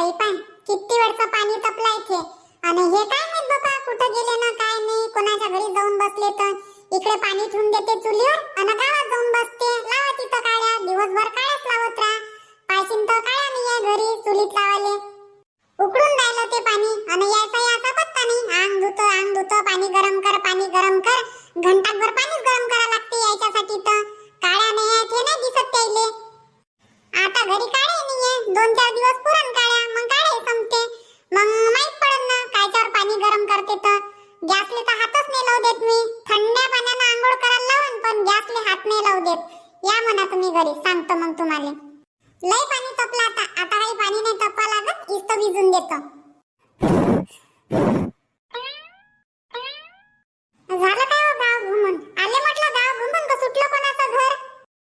बाई पाय किती वर्ष पाणी तपला इथे. आणि हे काय नाही बाबा कुठं गेले ना काय नाही कोणाच्या घरी जाऊन बसले तर. इकडे पाणी ठेवून देते चुलीवर आणि गावात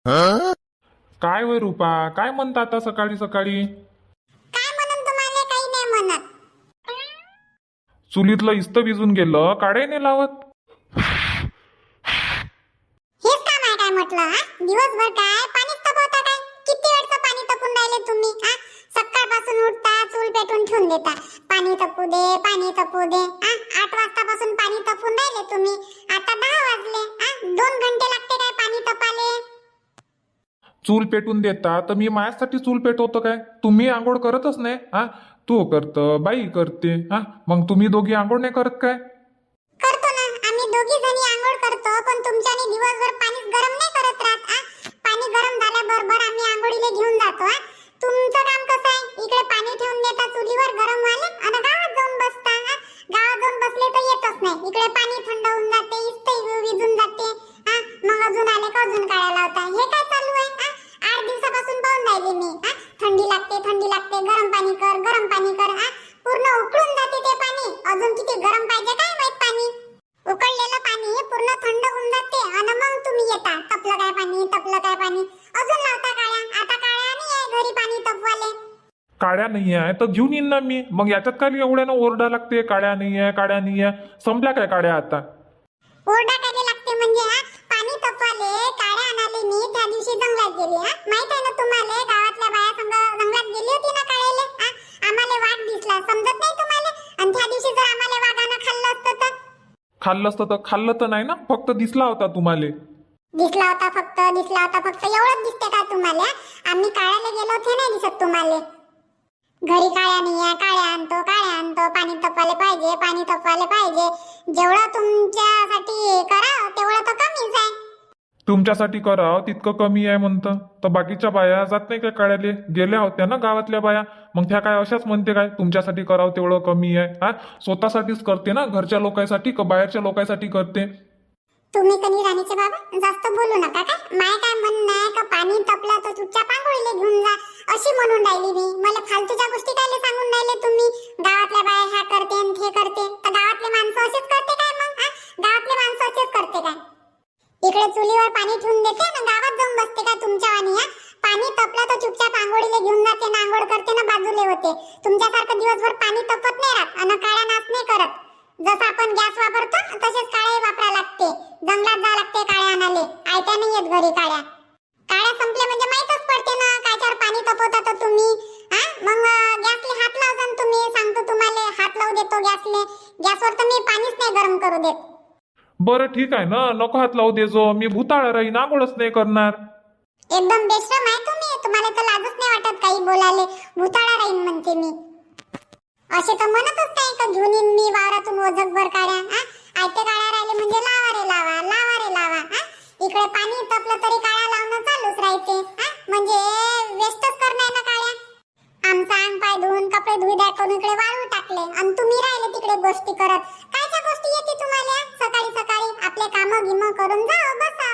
काय वय रुपा? काय म्हणता आता सकाळी सकाळी? काय म्हणून तुम्हाला? काही नाही म्हणत. चुलीतलं इस्त भिजून गेलं काढे नाही लावत. हेच काम आहे काय म्हटलं हा? दिवसभर काय? पाणीच तपवता काय? किती वेळचं पाणी तपून राहिले तुम्ही हा? सकाळपासून उठता चूल पेटून ठेवून देता. पाणी तपू दे पाणी तपू दे हा? आठ वाजतापासून पाणी तपून राहिले तुम्ही. आता दहा वाजले हा? दोन घंटे लागते काय पाणी तपाले? चूल पेटून देता तर मी माझ्यासाठी चूल पेटवतो काय? तुम्ही आंघोळ करतच नाही हा? तू करत बाई करते हा? मग तुम्ही दोघी आंघोळ नाही करत काय? नाही आहे तर घेऊन येईन ना मी. मग याच्यात काय एवढ्यानं ओरडा लागते? काड्या नाही आहे काड्या नाही आहे संपल्या काय काड्या आता? ओरडा काय लागते म्हणजे हा? पाणी तपवाले काळ्या आणाले मी. त्या दिवशी जंगलात गेली हा? माहीत आहे ना तुम्हाला? गावातल्या बाया संग जंगलात गेली होती ना काळ्याले हा? आम्हाला वाघ दिसला. समजत नाही तुम्हाला? आणि त्या दिवशी जर आम्हाला वाघानं खाल्लं असतं तर? खाल्लं असतं तर खाल्लं तर नाही ना? फक्त दिसला होता तुम्हाला. दिसला होता फक्त दिसला होता फक्त. एवढंच दिसते का तुम्हाला? आम्ही काळ्याला गेलो होते नाही दिसत तुम्हाला. घरी काळ्या नाही काळ्या आणतो काळ्या आणतो पाणी तपवायला पाहिजे पाणी तपवायला पाहिजे. जेवढं तुमच्यासाठी करा तेवढं तर कमीच आहे. तुमच्यासाठी करावं तितकं कमी आहे म्हणतं. तर बाकीच्या बाया जात नाही काय काढायले गेल्या होत्या ना गावातल्या बाया. मग त्या काय अशाच म्हणते काय? तुमच्यासाठी करावं तेवढं कमी आहे. हा? स्वतःसाठीच करते ना? घरच्या लोकांसाठी का बाहेरच्या लोकांसाठी करते? तुम्ही कनी राणीचे बाबा जास्त बोलू नका काय माय काय म्हणणं आहे का? पाणी तपलं तर चुपचाप आंघोळीला घेऊन जा अशी म्हणून राहिली मी. मला फालतूच्या गोष्टी काय सांगून राहिले तुम्ही? गावातल्या बाया ह्या करते हे करते. तर गावातले माणसं असेच करते काय मग गावातले माणसं असेच करते काय? इकडे चुलीवर पाणी ठेवून देते ना गावात जाऊन बसते का तुमच्या वाणी हा? पाणी तपलं तर चुपचाप आंघोळीला घेऊन जाते ना आंघोळ करते ना बाजूले होते. तुमच्यासारखं दिवसभर पाणी तपत नाही राहत आणि काळ्या नाच नाही करत. जसं आपण गॅस वापरतो तसेच काळे वापरा लागते जंगलात जा लागते काळ्या आणाले आयत्या नाही येत घरी काळ्या काळ्या संपले म्हणजे माहीतच पडते ना कायच्यावर पाणी तपवता तर तुम्ही. हा? मग गॅसले हात लावता तुम्ही. सांगतो तुम्हाला हात लावू देतो गॅसले. गॅसवर तर मी पाणीच नाही गरम करू देत. बरं ठीक आहे ना. नको हात लावू देजो मी भूताळा राहीन आंघोळच नाही करणार. एकदम बेश्रम आहे तुम्ही. तुम्हाला तर लाजच नाही वाटत काही बोलाले भुताळा राहीन म्हणते मी. असे तर म्हणतच नाही का घेऊन येईन मी वावरातून ओझकभर काढ्या हा? आयते काळ्या राहिले म्हणजे लावा रे लावा. लावा? इकडे पाणी तपलं तरी काळ्या लावणं चालूच राहते. हा? म्हणजे वेस्टच करणार ना काळ्या? आमचा अंग पाय धुवून कपडे धुई दाखवून इकडे वाळू टाकले. आणि तुम्ही राहिले तिकडे गोष्टी करत. कायच्या गोष्टी येते तुम्हाला? सकाळी सकाळी आपले काम गिम करून जाओ बसा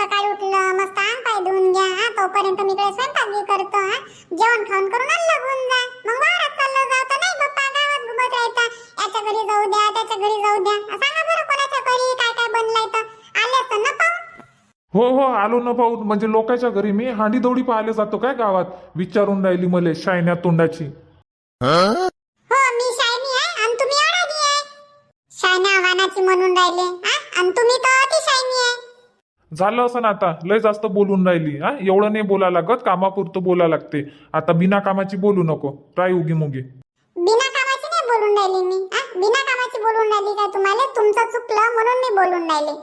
सकाळी उठलं मस्त अंग पाय धुवून घ्या हा? तोपर्यंत मी इकडे स्वयंपाक बी करतो हा? जेवण खाऊन करून अल्ल घेऊन जा. मग वावरात चाललं जाऊ तर नाही बाप्पा गावात घुमत राहता. याच्या घरी जाऊ द्या त्याच्या घरी जाऊ द्या. सांगा बरं कोणाच्या घरी काय काय बनलंय तर आले असतं ना पाहून हो हो आलो ना भाऊ. म्हणजे लोकांच्या घरी मी हांडी दौडी पाहायला जातो काय गावात? विचारून राहिली मले शायन्या तोंडाची. हो मी शायनी आहे आणि तुम्ही अडाणी आहे. शायन्या वानाची म्हणून राहिले हा? आणि तुम्ही तर अति शायनी आहे. झालं असं ना आता. लय जास्त बोलून राहिली हा? एवढं नाही बोला लागत कामापुरतं बोला लागते. आता बिना कामाची बोलू नको. ट्राय उगी मुगी. बिना कामाची नाही बोलून राहिली मी? बिना कामाची बोलून राहिली काय तुम्हाला? तुमचं चुकलं म्हणून मी बोलून राहिली.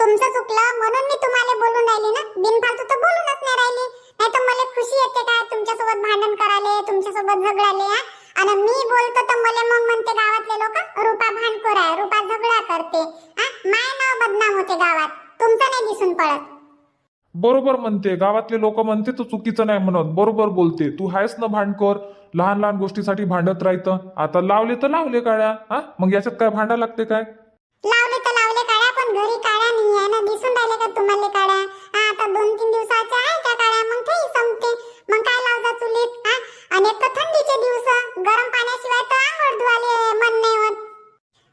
तुमचं चुकलं म्हणून मी तुम्हाला बोलून राहिली ना? बिनफालतू तर बोलूनच नाही राहिली. नाही तर मला खुशी येते का? तुमच्यासोबत भांडण करायले तुमच्यासोबत झगडाले? आणि मी बोलतो तर मला मग म्हणते गावातले लोक रूपा भांडखोर आहे रूपा झगडा करते. हा? माय नाव बदनाम होते गावात. तुमचं नाही दिसून पडत. बरोबर म्हणते. गावातले लोक म्हणते तू चुकीचं नाही म्हणत. बरोबर बोलते. तू आहेस ना भांडखोर लहान लहान गोष्टीसाठी भांडत राहतं. आता लावले तर लावले काळ्या. हा? मग याच्यात काय भांडा लागते काय? लावले तर लावले घरी काढा नाही आहे ना? दिसून राहिले का तुम्हाला काढा? हा, आता दोन तीन दिवसाच्या आहे त्या काढा मग तेही संपते. मग काय लावता चुलीत हा? आणि एक तर थंडीचे दिवस हो. गरम पाण्याशिवाय तर आंघोळ धुवाले मन नाही होत.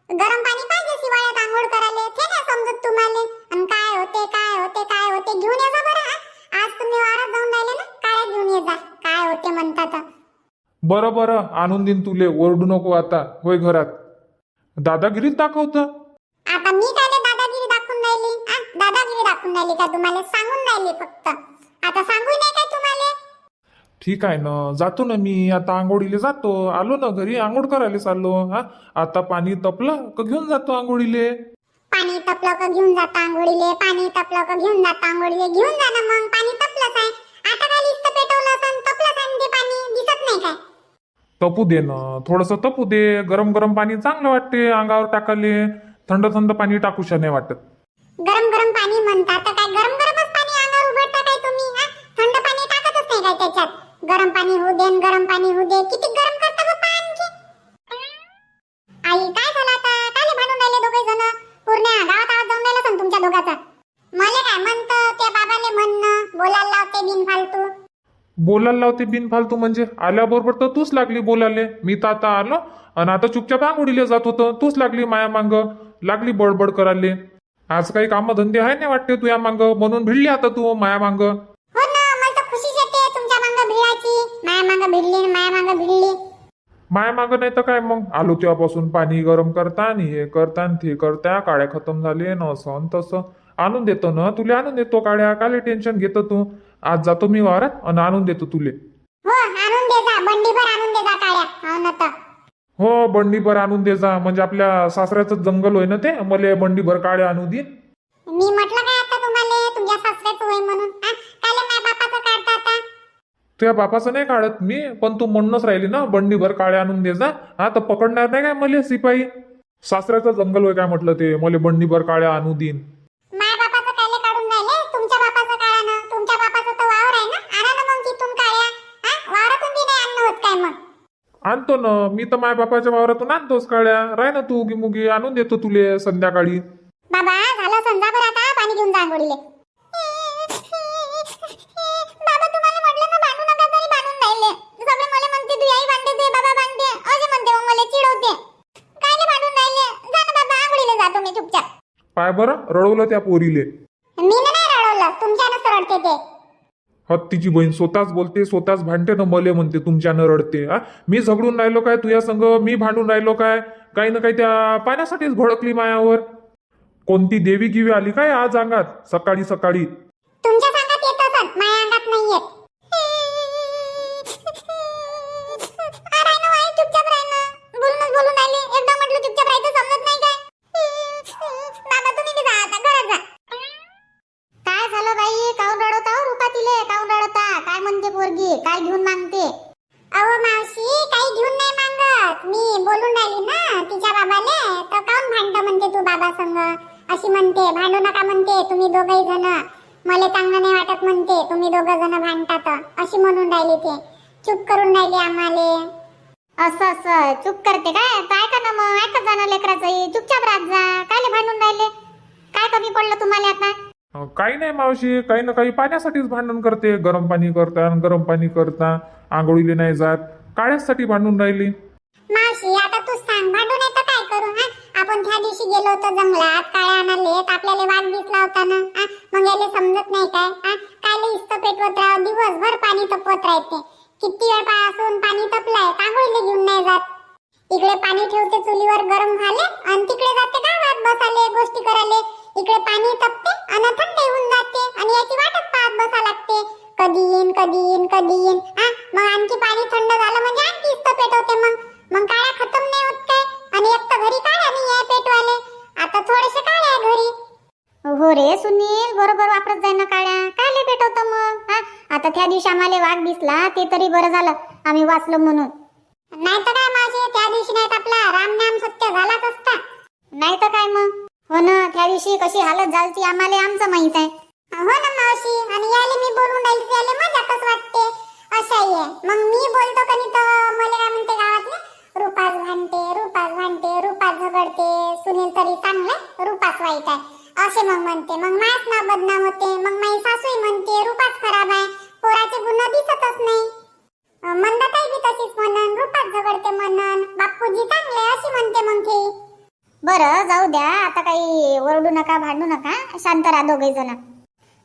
गरम पाणी पाहिजे शिवाळ्यात आंघोळ करायला ते नाही समजत तुम्हाला? आणि काय होते काय होते काय होते? घेऊन ये जा बरं आज तुम्ही वारात जाऊन राहिले ना काळ्या घेऊन ये जा. काय होते म्हणतात. बरं बरं आणून देईन तुले ओरडू नको आता होय घरात. दादागिरीत दाखवतं. राहिली का तुम्हाला? सांगून राहिली फक्त. आता सांगू नाही काय तुम्हाला? ठीक आहे ना. जातो ना मी. आता आंघोळीले जातो. आलो ना घरी. आंघोळ करायला चाललो. हा? आता पाणी तपलं का घेऊन जातो आंघोळीले? पाणी तपलं का घेऊन जाता आंघोळीले? पाणी तपलं का घेऊन जाता आंघोळीले? घेऊन जा ना मग. पाणी तपलंच आहे. आता काय लिस्त पेटवलं असं? तपलंच आहे ना ते पाणी? दिसत नाही काय? तपू दे ना. थोडस तपू दे. गरम गरम पाणी चांगलं वाटते अंगावर टाकाले थंड थंड पाणी टाकूशा नाही वाटत. गरम गरम गरम पाणी होऊ दे न गरम पाणी होऊ दे. किती गरम करता बाप्पा आणखी आई काय झालं आता? काले भांडून राहिले दोघे जण? पूर्ण गावात आवाज जाऊन राहिला पण तुमच्या दोघाचा. मला काय म्हणतं त्या बाबाले म्हणणं बोलायला लावते बिनफालतू. बोलायला लावते बिनफालतू म्हणजे? आल्याबरोबर तर तूच लागली बोलायले. मी तर आता आलो आणि आता चुपचाप आंघोळीला जात होतं. तूच लागली माया मांग. लागली बडबड करायले. आज काही कामधंदे आहे नाही वाटते तुया मांग? म्हणून भिडली आता तू माया मांग. मांग भिडली न माया मांग भिडली. माया माग नाही तर काय मग? आलो तेव्हापासून पाणी गरम करता आणि हे करता आणि ते करता. काड्या खतम झाले न असं आणि तसं. आणून देतो ना तुला आणून देतो काड्या. काले टेन्शन घेतो तू. आज जातो मी वावरात आणि आणून देतो तुले. हो आणून दे जा. बंडीभर आणून दे जा काळ्या हो ना तर. हो बंडीभर आणून दे जा. म्हणजे आपल्या सासऱ्याचं जंगल होय ना ते? मले बंडीभर काड्या आणू दे. मी म्हटलं काय आता तुम्हाला? तुमच्या सासऱ्याचं होय म्हणून हा? काले माझ्या बापाचं काढता आता तुझ्या बापाचं नाही काढत मी पण तू म्हणूनच राहिली ना बंडीभर काड्या आणून दे जा. हा तर पकडणार नाही काय मले सिपाही? सासऱ्याचं जंगल होय काय म्हटलं ते? मले बंडीभर काड्या आणू देईन. आणतो ना. मी तर माझ्या बापाच्या वावरातून आणतोच काड्या राह ना तू उगी मुगी आणून देतो तुले संध्याकाळी. बाबा झालं समजा बरं आता. पाणी घेऊन जा आंघोळीले बाबा तुम्हाला म्हटलं ना भांडू नका तरी भांडून राहिले सगळे मला म्हणते तू आई भांडते ते बाबा भांडते असे म्हणते मग मला चिडवते कायले भांडून राहिले जा ना बाबा आंघोळीला जातो मी चुपचाप पाय बरं रडवलं त्या पोरीले. मी नाही रडवलं तुमच्यानंच रडते ते. हत्तीची बहीण स्वतःच बोलते स्वतःच भांडते ना मले म्हणते तुमच्यानं रडते हा? मी झगडून राहिलो काय तुझ्या संग? मी भांडून राहिलो काय? काही ना काही त्या पाण्यासाठीच भडकली मायावर. कोणती देवी गिवी आली काय आज अंगात? सकाळी सकाळी. तुमच्या म्हणते भांडू नका म्हणते तुम्ही दोघही जण. मला चांगलं नाही वाटत म्हणते तुम्ही दोघं जण भांडतात. अशी म्हणून राहिली ते. चूप करून राहिली आम्हाले. असं असं. चूप करते काय? तर ऐका ना मग ऐकत जाणं लेकराचं. चुपचाप राहत जा. कायले भांडून राहिले? काय कमी पडलं तुम्हाला आता? काही नाही मावशी. काही ना काही पाण्यासाठीच भांडण करते. गरम पाणी करता आणि गरम पाणी करता. आंघोळीले नाही जात. काळ्यासाठी भांडून राहिली. मावशी आता तू सांग भांडून येतं काय करू हा आपण त्या दिवशी गेलो होतो जंगलात. काळ्या आणाले आपल्याला वाट दिसला होता ना. हा? मग याले समजत नाही काय? हा कायले इस्त पेटवत राह दिवसभर पाणी तपवत राहते. किती वेळपासून पाणी तपलाय? तांबोळीले घेऊन नाही जात. इकडे पाणी ठेवते चुलीवर गरम झाले आणि तिकडे जाते गावात बसाले गोष्टी कराले इकडे पाणी तपते आणि थंड होऊन जाते आणि याची वाटच पाहत बसा लागते. कधी येईन कधी येईन कधी येईन. हा मग आणखी पाणी थंड झालं म्हणजे आणखी इस्त पेटवते मग. मग काळ्या खतम नाही होत काय? आणि एक तर घरी काळ्या नाही आहे पेटवाले आता थोडेसे काळे आहे घरी. हो रे सुनील बरोबर वापरत जाय ना काळ्या कायले भेटवतं मग? हा? आता त्या दिवशी आम्हाला वाघ दिसला ते तरी बरं झालं. आम्ही वाचलो म्हणून. नाही तर काय माझे? त्या दिवशी नाहीत आपला रामनाम सत्य झालाच असता. नाही तर काय मग? हो ना त्या दिवशी कशी हालत झालती आम्हाला आमचं माहीत आहे. हो ना मावशी आणि याले मी बोलून राहील याले मजाकच वाटते? अशाही आहे. मग मी बोलतो का नाही तर? मला रुपास वाईट आहे असे मग म्हणते मग मायच ना बदनाम होते मग माई सासूही म्हणते रूपाच खराब आहे पोराचे गुण दिसतच नाही. अं, मंदाताई बी तशीच म्हणन रूपात झगडते म्हणन बापूजी चांगले अशी म्हणते मग ते बरं जाऊ द्या आता काही ओरडू नका भांडू नका शांत राहा दोघे जण.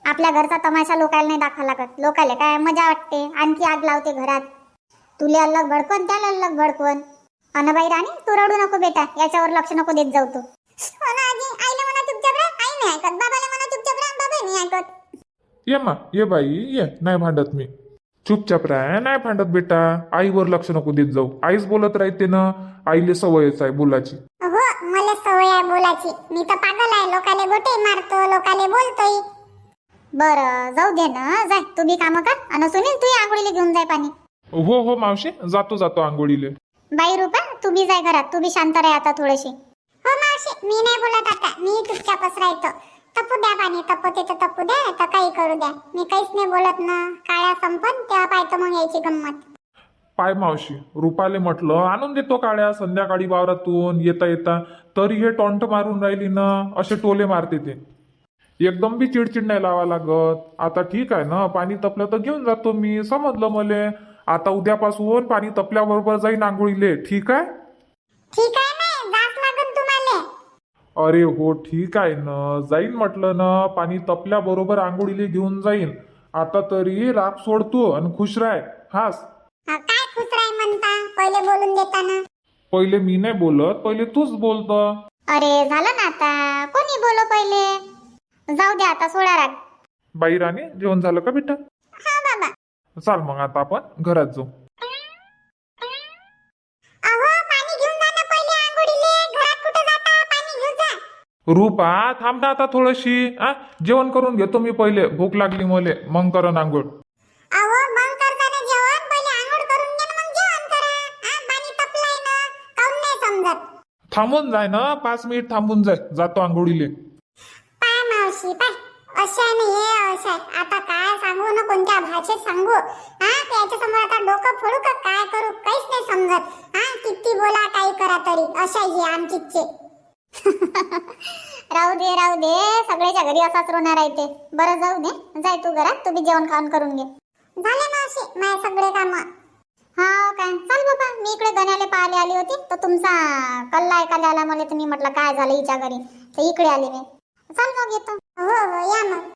आपल्या घरचा तमाशा लोकायला नाही दाखवा लागत. लोकायला काय मजा वाटते आणखी आग लावते घरात. तुले अलग भडकवन त्याला अलग भडकवन. अनबाई राणी तू रडू नको बेटा याच्यावर लक्ष नको देत जाऊ तू हो ना आजी आईला म्हणा चुपचाप राहा आई नाही ऐकत बाबाला म्हणा चुपचाप राहा बाबा नाही ऐकत ये मा ये बाई ये नाही भांडत मी. चुपचाप राह नाही भांडत बेटा. आईवर लक्ष नको देत जाऊ. आईच बोलत राहते ना आईले सवयच आहे बोलाची. हो मला सवय आहे मी तर पागल आहे लोकाले गोटे मारतो लोकाले बोलतोय. बरं जाऊ दे ना जाय तू बी कामं कर आणि सुनील तू आंघोळीला घेऊन जाय पाणी. हो हो मावशी जातो जातो आंघोळीले. बाई रुपा तू बी जाय घरात तू बी शांत राह आता थोडीशी हो मावशी मी नाही बोलत आता मी चुपचापच राहतो. तपू द्या पाणी तपते तर तपू द्या तर काही करू द्या. मी काहीच नाही बोलत ना. काळ्या संपन तेव्हा पाहतो मग यायची गंमत. पाय मावशी रुपाले म्हटलं आणून देतो काळ्या संध्याकाळी वावरातून येता येता. तरी हे टॉन्ट मारून राहिली ना असे टोले मारते ते. एकदम बी चिडचिड नाही लावा लागत. आता ठीक आहे ना पाणी तपलं तर घेऊन जातो मी समजलं मले. आता उद्यापासून पाणी तपल्याबरोबर जाईन आंघोळीले. ठीक आहे? ठीक आहे ना जास लागन तुम्हाला अरे हो ठीक आहे ना. जाईन म्हटलं ना पाणी तपल्याबरोबर आंघोळीले घेऊन जाईन. आता तरी राग सोडतो आणि खुश राह हास. हा, काय खुश राही म्हणता? पहिले बोलून देताना. पहिले मी नाही बोलत पहिले तूच बोलत. अरे झालं ना आता. कोणी बोलो पहिले? जाऊ दे आता सोडा राग. बाई राणी जेवण झालं का बेटा? हा बाबा. चाल मग आता आपण घरात जाऊ. रूपा थांब ना आता थोडीशी आ? जेवण करून घेतो मी पहिले. भूक लागली मले. मग करण आंघोळ. अहो मग करताना जेवण पहिले आंघोळ करून घ्या ना मग जेवण करा. हा पाणी तपलाय ना काऊन नाही समजत? थांबून जाय ना पाच मिनिट थांबून जाय. जातो आंघोळीले. पाय मावशी पाय अशा नाही हे अशा आहे. आता काय सांगू ना कोणत्या भाषेत सांगू? हा त्याच्यासमोर आता डोकं फोडू का? काय करू? काहीच नाही समजत. हा किती बोला काही करा तरी. अशा ही आमचीचे राहू दे राहू दे. सगळ्याच्या घरी असाच रोणार आहे ते. बरं जाऊ दे. जाय तू घरात. तू बी जेवण खाऊन करून घे. झाले मावशी माझे सगळे काम. हा हो काय? चल बाबा. मी इकडे गण्याला पाहायला आली होती. तर तुमचा कल्ला ऐकायला आला मला तर मी म्हटलं काय झालं हिच्या घरी? तर इकडे आली मी. चल मग येतो. हो हो या मग.